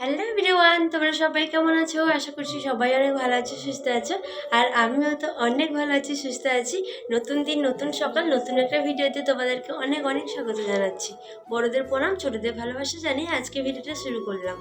Hello everyone তোমরা সবাই কেমন আছো? আশা করছি সবাই অনেক ভালো আছো, সুস্থ আছো। আর আমিও তো অনেক ভালো আছি, সুস্থ আছি। নতুন দিন, নতুন সকাল, নতুন একটা ভিডিওতে তোমাদেরকে অনেক অনেক স্বাগত জানাচ্ছি। বড়দের প্রণাম, ছোটদের ভালোবাসা জানিয়ে আজকে ভিডিওটা শুরু করলাম।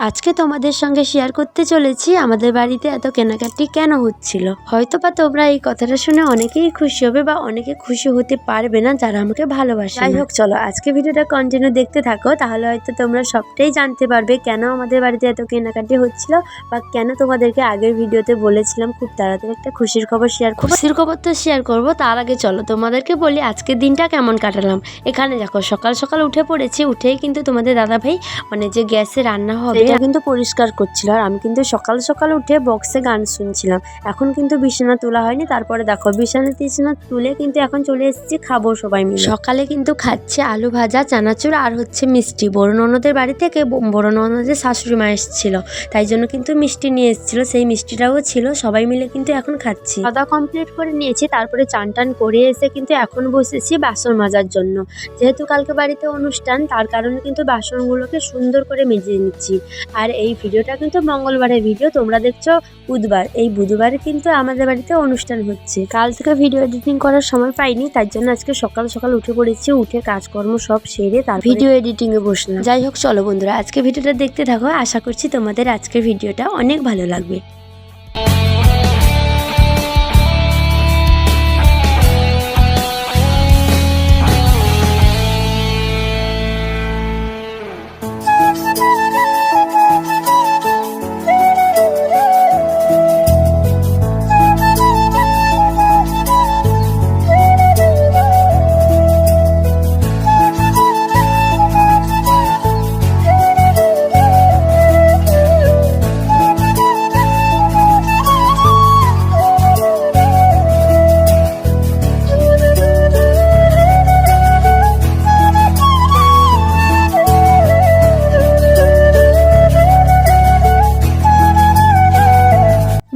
আজকে তোমাদের সঙ্গে শেয়ার করতে চলেছি আমাদের বাড়িতে এত কেনাকাটি কেন হচ্ছিল? হয়তো বা তোমরা এই কথাটা শুনে অনেকেই খুশি হবে বা অনেকে খুশি হতে পারবে না যারা আমাকে ভালোবাসে যাই হোক চলো আজকে ভিডিওটা কন্টিনিউ দেখতে থাকো তাহলে হয়তো তোমরা সবটাই জানতে পারবে কেন আমাদের বাড়িতে এত কেনাকাটি হচ্ছিল বা কেন তোমাদেরকে আগের ভিডিওতে বলেছিলাম খুব তাড়াতাড়ি একটা খুশির খবর শেয়ার করব। খুশির খবর তো শেয়ার করব তার আগে চলো তোমাদেরকে বলি আজকের দিনটা কেমন কাটালাম। এখানে দেখো সকাল সকাল উঠে পড়েছি উঠেই কিন্তু তোমাদের দাদা ভাই মানে যে গ্যাসে রান্না হবে এটা কিন্তু পরিষ্কার করছিল। আর আমি কিন্তু সকাল সকাল উঠে বক্সে গান শুনছিলাম। এখন কিন্তু বিছানা তোলা হয়নি তারপরে দেখো বিছানা টিছানা তুলে কিন্তু এখন চলে এসেছি খাব সবাই মিলে। সকালে কিন্তু খাচ্ছে আলু ভাজা চানাচুর আর হচ্ছে মিষ্টি। বড় ননদের বাড়ি থেকে বড় ননদের শাশুড়ি মা এসেছিল। তাই জন্য কিন্তু মিষ্টি নিয়ে এসেছিল সেই মিষ্টিটাও ছিল সবাই মিলে কিন্তু এখন খাচ্ছি। খাওয়া কমপ্লিট করে নিয়েছি তারপরে চান টান করে এসে কিন্তু এখন বসেছি বাসন মাজার জন্য। যেহেতু কালকে বাড়িতে অনুষ্ঠান তার কারণে কিন্তু বাসনগুলোকে সুন্দর করে মেজে নিচ্ছি। আর এই ভিডিওটা কিন্তু মঙ্গলবারের ভিডিও, তোমরা দেখছ বুধবার। এই বুধবারে কিন্তু আমাদের বাড়িতে অনুষ্ঠান হচ্ছে। কাল থেকে ভিডিও এডিটিং করার সময় পাইনি, তার জন্য আজকে সকাল সকাল উঠে পড়েছি, উঠে কাজকর্ম সব সেরে তার ভিডিও এডিটিং এ বসলাম। যাই হোক, চলো বন্ধুরা, আজকে ভিডিওটা দেখতে থাকো। আশা করছি তোমাদের আজকের ভিডিওটা অনেক ভালো লাগবে।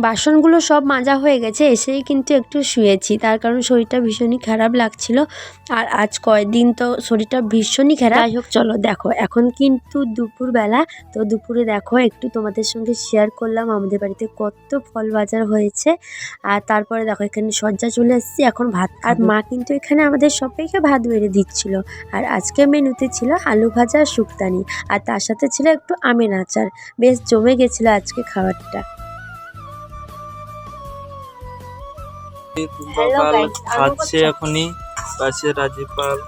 বাসনগুলো সব মাজা হয়ে গেছে, এসেই কিন্তু একটু শুয়েছি। তার কারণ শরীরটা ভীষণই খারাপ লাগছিল। আর আজ কয়েকদিন তো শরীরটা ভীষণই খারাপ। যাই হোক, চলো দেখো, এখন কিন্তু দুপুরবেলা। তো দুপুরে দেখো, একটু তোমাদের সঙ্গে শেয়ার করলাম। আমাদের বাড়িতে কত ফল বাজার হয়েছে। আর তারপরে দেখো, এখানে সজ্জা চলে এসেছি। এখন ভাত আর মা কিন্তু এখানে আমাদের সবাইকে ভাত বেড়ে দিচ্ছিল। আর আজকে মেনুতে ছিল আলু ভাজা আর শুক্তানি। আর তার সাথে ছিল একটু আমের আচার। বেশ জমে গেছিল আজকে খাবারটা। টুম্পা পাল খাচ্ছে এখনই পাশে রাজীব পাল।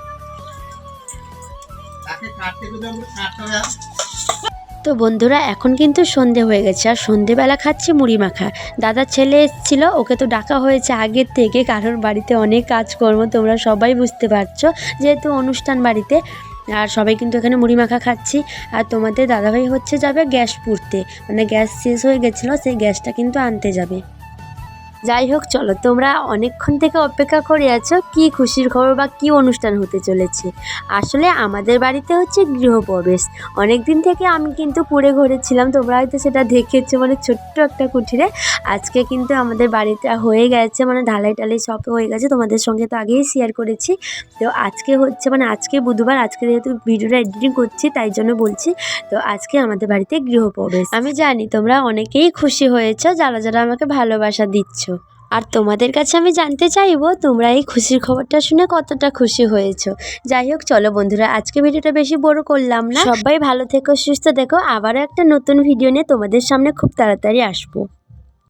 তো বন্ধুরা এখন কিন্তু সন্ধে হয়ে গেছে আর সন্ধেবেলা খাচ্ছি মুড়ি মাখা। দাদার ছেলে এসেছিল ওকে তো ডাকা হয়েছে আগের থেকে কারণ বাড়িতে অনেক কাজকর্ম তোমরা সবাই বুঝতে পারছ যেহেতু অনুষ্ঠান বাড়িতে আর সবাই কিন্তু এখানে মুড়ি মাখা খাচ্ছি। আর তোমাদের দাদাভাই হচ্ছে যাবে গ্যাস পুড়তে মানে গ্যাস শেষ হয়ে গেছিল সেই গ্যাসটা কিন্তু আনতে যাবে। যাই হোক, চলো, তোমরা অনেকক্ষণ থেকে অপেক্ষা করে আছো, কি খুশির খবর বা কি অনুষ্ঠান হতে চলেছে? আসলে আমাদের বাড়িতে হচ্ছে গৃহপ্রবেশ। অনেক দিন থেকে আমি কিন্তু পুড়ে ঘুরেছিলাম, তোমরা হয়তো সেটা দেখেছ মানে ছোট্ট একটা কুঠিরে। আজকে কিন্তু আমাদের বাড়িটা হয়ে গেছে মানে ঢালাই টালাই সব হয়ে গেছে, তোমাদের সঙ্গে তো আগেই শেয়ার করেছি। তো আজকে হচ্ছে মানে আজকে বুধবার, আজকে যেহেতু ভিডিওটা এডিটিং করছি, তাই জন্য বলছি, তো আজকে আমাদের বাড়িতে গৃহপ্রবেশ। আমি জানি তোমরা অনেকেই খুশি হয়েছো, যারা যারা আমাকে ভালোবাসা দিচ্ছ। আর তোমাদের কাছে আমি জানতে চাইব, তোমরা এই খুশির খবরটা শুনে কতটা খুশি হয়েছো। যাই হোক, চলো বন্ধুরা, আজকে ভিডিওটা বেশি বড় করলাম না। সবাই ভালো থেকো, সুস্থ দেখো আবারও একটা নতুন ভিডিও নিয়ে তোমাদের সামনে খুব তাড়াতাড়ি আসব।